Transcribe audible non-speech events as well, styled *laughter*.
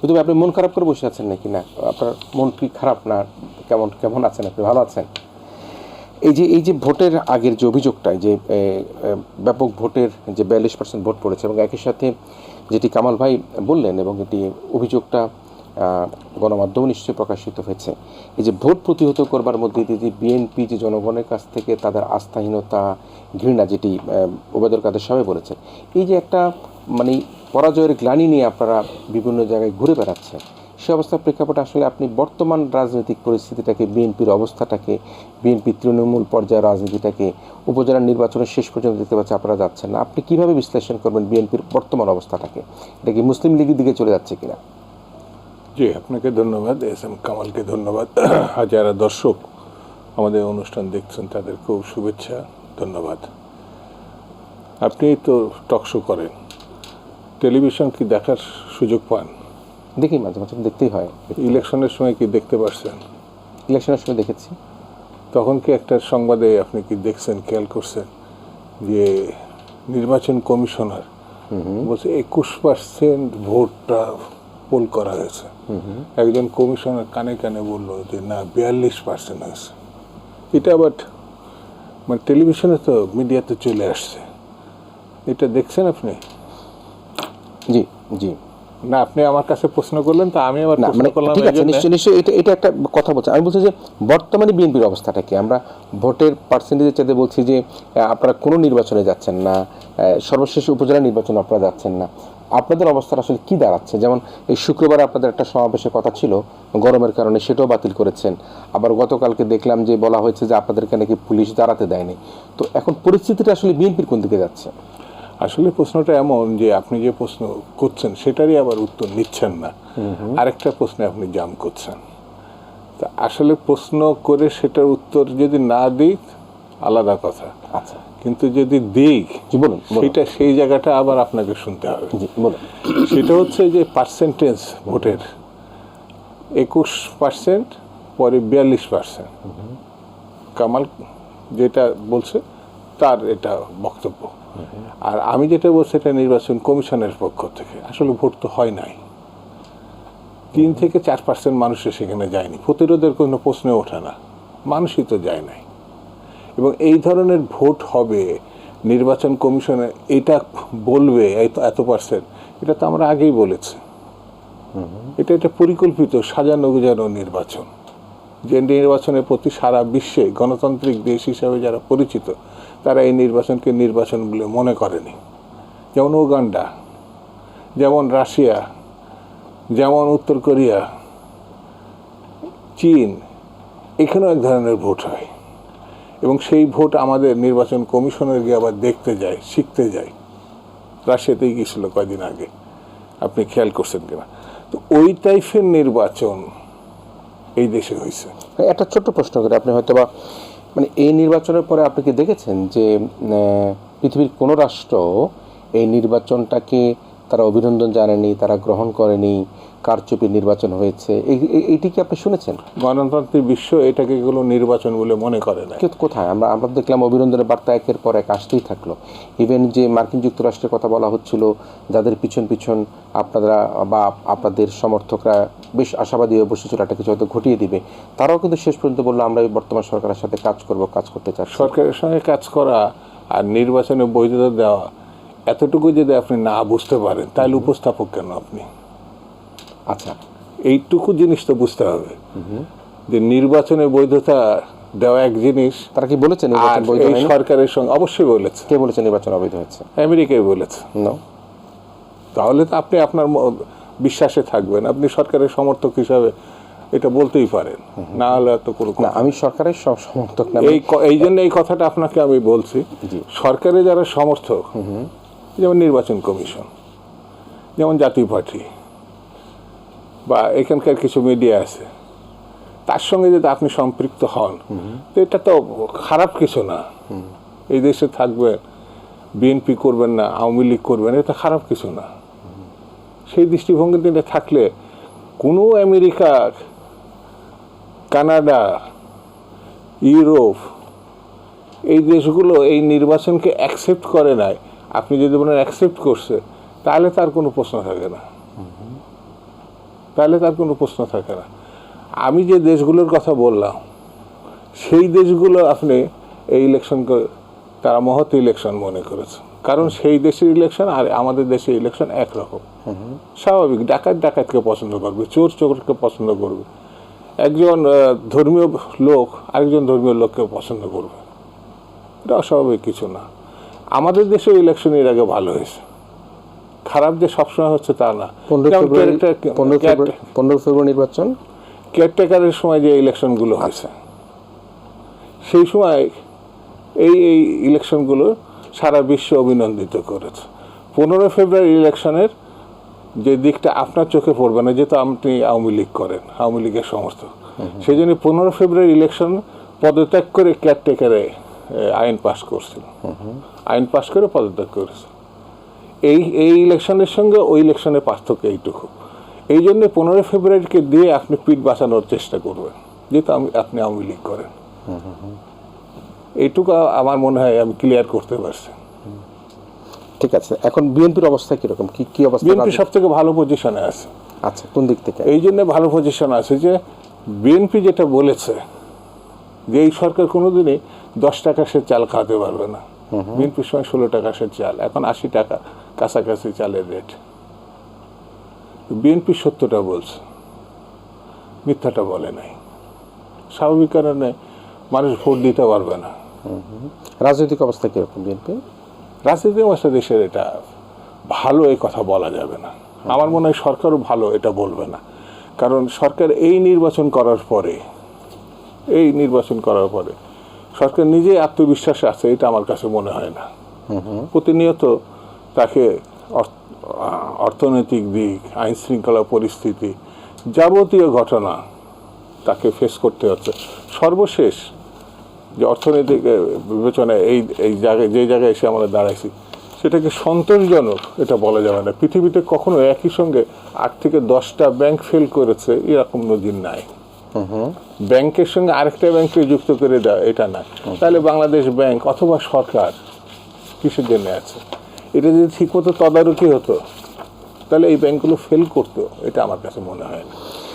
তবে আপনি মন খারাপ করে বসে আছেন নাকি? না, আপনার মন কি খারাপ না? কেমন কেমন আছেন আপনি? ভালো আছেন? এই যে এই যে ভোটের আগের যে অভিযোগটা, যে ব্যাপক ভোটের যে বিয়াল্লিশ পার্সেন্ট ভোট পড়েছে এবং একই সাথে যেটি কামাল ভাই বললেন এবং এটি অভিযোগটা গণমাধ্যমে নিশ্চয়ই প্রকাশিত হয়েছে। এই যে ভোট প্রতিহত করবার মধ্যে দিয়ে বিএনপি যে জনগণের কাছ থেকে তাদের আস্থাহীনতা, ঘৃণা যেটি ওবায়দুল কাদের সবাই বলেছে এই যে একটা মানে পরাজয়ের গ্লানি নিয়ে আপনারা বিভিন্ন জায়গায় ঘুরে বেড়াচ্ছেন, সে অবস্থার প্রেক্ষাপটে আসলে আপনি বর্তমান রাজনৈতিক পরিস্থিতিটাকে বিএনপির অবস্থাটাকে বিএনপি তৃণমূল পর্যায়ের রাজনীতিটাকে উপজেলার নির্বাচনের শেষ পর্যন্ত দেখতে পাচ্ছি আপনারা যাচ্ছেন না। আপনি কীভাবে বিশ্লেষণ করবেন বিএনপির বর্তমান অবস্থাটাকে? এটা কি মুসলিম লীগের দিকে চলে যাচ্ছে কিনা? জি আপনাকে ধন্যবাদ এস এম কামালকে ধন্যবাদ। *clears throat* আর যারা দর্শক আমাদের অনুষ্ঠান দেখছেন তাদের খুব শুভেচ্ছা ধন্যবাদ। আপনি তো টকশো করেন। টেলিভিশন কি দেখার সুযোগ পান? দেখি মাঝে মাঝে দেখতেই হয়। ইলেকশনের সময় কি দেখতে পারছেন? ইলেকশনের সময় দেখেছি। তখন কি একটা সংবাদে আপনি কি দেখছেন খেয়াল করছেন যে নির্বাচন কমিশনার বলছে একুশ পার্সেন্ট ভোটটা পোল করা হয়েছে। একজন কমিশনার কানে কানে বলল যে, না, বিয়াল্লিশ পার্সেন্ট হয়েছে। এটা বাট মানে টেলিভিশনে তো মিডিয়াতে চলে আসছে। এটা দেখছেন আপনি? জি জি। না আপনি আমার কাছে প্রশ্ন করলেন তা আমি আবার প্রশ্ন মানে করলাম ঠিক আছে এইজন্যে- নিশ্চয়ই নিশ্চয়ই এটা এটা একটা কথা বলছি। আমি বলছি যে বর্তমানে বিএনপির অবস্থাটা কি? আমরা ভোটের পার্সেন্টেজের চাইতে বলছি যে আপনারা কোনো নির্বাচনে যাচ্ছেন না সর্বশেষ উপজেলা নির্বাচনে আপনারা যাচ্ছেন না। আপনাদের অবস্থাটা আসলে কি দাঁড়াচ্ছে? যেমন এই শুক্রবার আপনাদের একটা সমাবেশের কথা ছিল গরমের কারণে সেটাও বাতিল করেছেন। আবার গতকালকে দেখলাম যে বলা হয়েছে যে আপনাদেরকে নাকি পুলিশ দাঁড়াতে দেয়নি। তো এখন পরিস্থিতিটা আসলে বিএনপির কোন দিকে যাচ্ছে? আসলে প্রশ্নটা এমন যে আপনি যে প্রশ্ন করছেন সেটারই আবার উত্তর নিচ্ছেন না। আরেকটা প্রশ্নে আপনি জাম করছেন। তা আসলে প্রশ্ন করে সেটার উত্তর যদি না দিই আলাদা কথা। আচ্ছা। কিন্তু যদি বলুন। সেটা সেই জায়গাটা আবার আপনাকে শুনতে হবে। সেটা হচ্ছে যে পার্সেন্টেজ ভোটের। একুশ পার্সেন্ট পরে বিয়াল্লিশ পার্সেন্ট কামাল যেটা বলছে তার এটা বক্তব্য। আর আমি যেটা বলছি, এটা নির্বাচন কমিশনের পক্ষ থেকে। আসলে ভোট তো হয় নাই। তিন থেকে চার পার্সেন্ট মানুষের সেখানে যায়নি। প্রতিরোধের কোনো প্রশ্নে ওঠে না। মানুষই তো যায় নাই। এবং এই ধরনের ভোট হবে, নির্বাচন কমিশনে এটা বলবে এত পার্সেন্ট এটা তো আমরা আগেই বলেছি। এটা একটা পরিকল্পিত, সাজানো গুজানো নির্বাচন। যে নির্বাচনের প্রতি সারা বিশ্বে গণতান্ত্রিক দেশ হিসাবে যারা পরিচিত তারা এই নির্বাচনকে নির্বাচন বলে মনে করেনি। যেমন উগান্ডা, যেমন রাশিয়া, যেমন উত্তর কোরিয়া, চীন, এখানেও এক ধরনের ভোট হয়। এবং সেই ভোট আমাদের নির্বাচন কমিশনের গিয়ে আবার দেখতে যায়, শিখতে যায়। রাশিয়াতেই গিয়েছিল কয়দিন আগে। আপনি খেয়াল করছেন কিনা? তো ওই টাইপের নির্বাচন এই দেশে হয়েছে। একটা ছোট্ট প্রশ্ন করে, আপনি হয়তো বা মানে এই নির্বাচনের পরে আপনি কি দেখেছেন যে পৃথিবীর কোনো রাষ্ট্র এই নির্বাচনটাকে তারা অভিনন্দন জানেনি তারা গ্রহণ করেনি কারচুপি নির্বাচন হয়েছে। এই- এই- এইটি কি আপনি শুনেছেন? গণতান্ত্রিক বিশ্ব এটাকে কোনো নির্বাচন বলে মনে করে না। কিন্তু কোথায়? আমরা আমরা দেখলাম অভিনন্দনের বার্তা একের পর এক আসতেই থাকল। ইভেন যে মার্কিন যুক্তরাষ্ট্রের কথা বলা হচ্ছিল যাদের পিছন পিছন আপনারা বা আপনাদের সমর্থকরা বেশ আশাবাদী হয়ে বসেছিল একটা কিছু হয়তো ঘটিয়ে দিবে। তারাও কিন্তু শেষ পর্যন্ত বলল আমরা এই বর্তমান সরকারের সাথে কাজ করব কাজ করতে চাই সরকারের সঙ্গে কাজ করা আর নির্বাচনে বৈধতা দেওয়া এতটুকু যদি আপনি না বুঝতে পারেন তাহলে উপস্থাপক কেন আপনি? আচ্ছা। এইটুকু জিনিস তো বুঝতে হবে। যে নির্বাচনে বৈধতা দেওয়া এক জিনিস তারা কি বলেছেন? সরকারের সঙ্গে অবশ্যই বলেছে। কে বলেছে নির্বাচন অবৈধ হয়েছে? আমেরিকাই বলেছে। তাহলে তো আপনি আপনার বিশ্বাসে থাকবেন। আপনি সরকারের সমর্থক হিসাবে এটা বলতেই পারেন। না হলে তো কোনো না আমি সরকারের সব সমর্থক না এই এই জন্য এই কথাটা আপনাকে আমি বলছি। সরকারের যারা সমর্থক যেমন নির্বাচন কমিশন যেমন জাতীয় পার্টি বা এখানকার কিছু মিডিয়া আছে তার সঙ্গে যদি আপনি সম্পৃক্ত হন তো এটা তো খারাপ কিছু না। এই দেশে থাকবেন বিএনপি করবেন না আওয়ামী লীগ করবেন এটা খারাপ কিছু না। সেই দৃষ্টিভঙ্গি দিনে থাকলে কোনো আমেরিকা কানাডা ইউরোপ এই দেশগুলো এই নির্বাচনকে অ্যাকসেপ্ট করে নাই। আপনি যদি বলেন অ্যাকসেপ্ট করছে, তাহলে তার কোনো প্রশ্ন থাকে না। তাহলে তার কোনো প্রশ্ন থাকে না। আমি যে দেশগুলোর কথা বললাম, সেই দেশগুলো আপনি এই ইলেকশনকে তারা মহৎ ইলেকশন মনে করেছে কারণ সেই দেশের ইলেকশন আর আমাদের দেশের ইলেকশন একরকম। স্বাভাবিক, ডাকাত ডাকাতকে পছন্দ করবে, চোর চোরকে পছন্দ করবে। একজন ধর্মীয় লোক আরেকজন ধর্মীয় লোককে পছন্দ করবে। এটা অস্বাভাবিক কিছু না। আমাদের দেশে ইলেকশন এর আগে ভালো হয়েছে। খারাপ যে সবসময় হচ্ছে তা না। পনেরো ফেব্রুয়ারি নির্বাচন? কেয়ারটেকারের সময় যে ইলেকশনগুলো হয়েছে সেই সময় এই এই ইলেকশনগুলো সারা বিশ্ব অভিনন্দিত করেছে। পনেরো ফেব্রুয়ারি ইলেকশনের যে দিকটা আপনার চোখে পড়বে না যেহেতু আপনি আওয়ামী লীগ করেন আওয়ামী লীগের সমর্থক। সেই জন্য পনেরো ফেব্রুয়ারি ইলেকশন পদত্যাগ করে কেয়ারটেকারে আইন পাশ করছিল। আইন পাশ করে পদত্যাগ করেছে। এই এই ইলেকশনের সঙ্গে ওই ইলেকশনের পার্থক্য এইটুকু। এই জন্য পনেরো ফেব্রুয়ারিকে দিয়ে আপনি পিঠ বাঁচানোর চেষ্টা করবেন যেহেতু আমি আপনি আওয়ামী লীগ করেন। এইটুকু আমার মনে হয় আমি ক্লিয়ার করতে পারছি। ঠিক আছে এখন বিএনপির অবস্থা কীরকম? কি কি অবস্থা বিএনপি সব থেকে ভালো পজিশনে আছে। আচ্ছা কোন দিক থেকে? এই জন্য ভালো পজিশন আছে যে বিএনপি যেটা বলেছে যে এই সরকার কোনোদিনই দশ টাকা সে চাল খাওয়াতে পারবে না। বিএনপির সময় ষোলো টাকা সে চাল এখন আশি টাকা কাছাকাছি চালের রেট। বিএনপি সত্যটা বলছে মিথ্যাটা বলে নাই। স্বাভাবিক কারণে মানুষ ভোট দিতে পারবে না। রাজনৈতিক অবস্থা কীরকম বিএনপি? রাজনীতি অবস্থা দেশের এটা ভালো এই কথা বলা যাবে না। আমার মনে হয় সরকারও ভালো এটা বলবে না। কারণ সরকার এই নির্বাচন করার পরে এই নির্বাচন করার পরে। সরকার নিজেই আত্মবিশ্বাসে আছে এটা আমার কাছে মনে হয় না। প্রতিনিয়ত তাকে অর্থনৈতিক দিক আইন শৃঙ্খলা পরিস্থিতি যাবতীয় ঘটনা তাকে ফেস করতে হচ্ছে। সর্বশেষ যে অর্থনৈতিক বিবেচনায় এই এই জায়গায় যে জায়গায় এসে আমরা দাঁড়াইছি সেটাকে সন্তোষজনক এটা বলা যাবে না। পৃথিবীতে কখনো একই সঙ্গে আট থেকে দশটা ব্যাংক ফেল করেছে এরকম নজির নাই। ব্যাংকের সঙ্গে আরেকটা ব্যাংককে যুক্ত করে দেওয়া এটা না। তাহলে বাংলাদেশ ব্যাংক অথবা সরকার কিসের জন্য আছে? এটা যদি ঠিকমতো তদারকি হতো তাহলে এই ব্যাংকগুলো ফেল করতো এটা আমার কাছে মনে হয় না।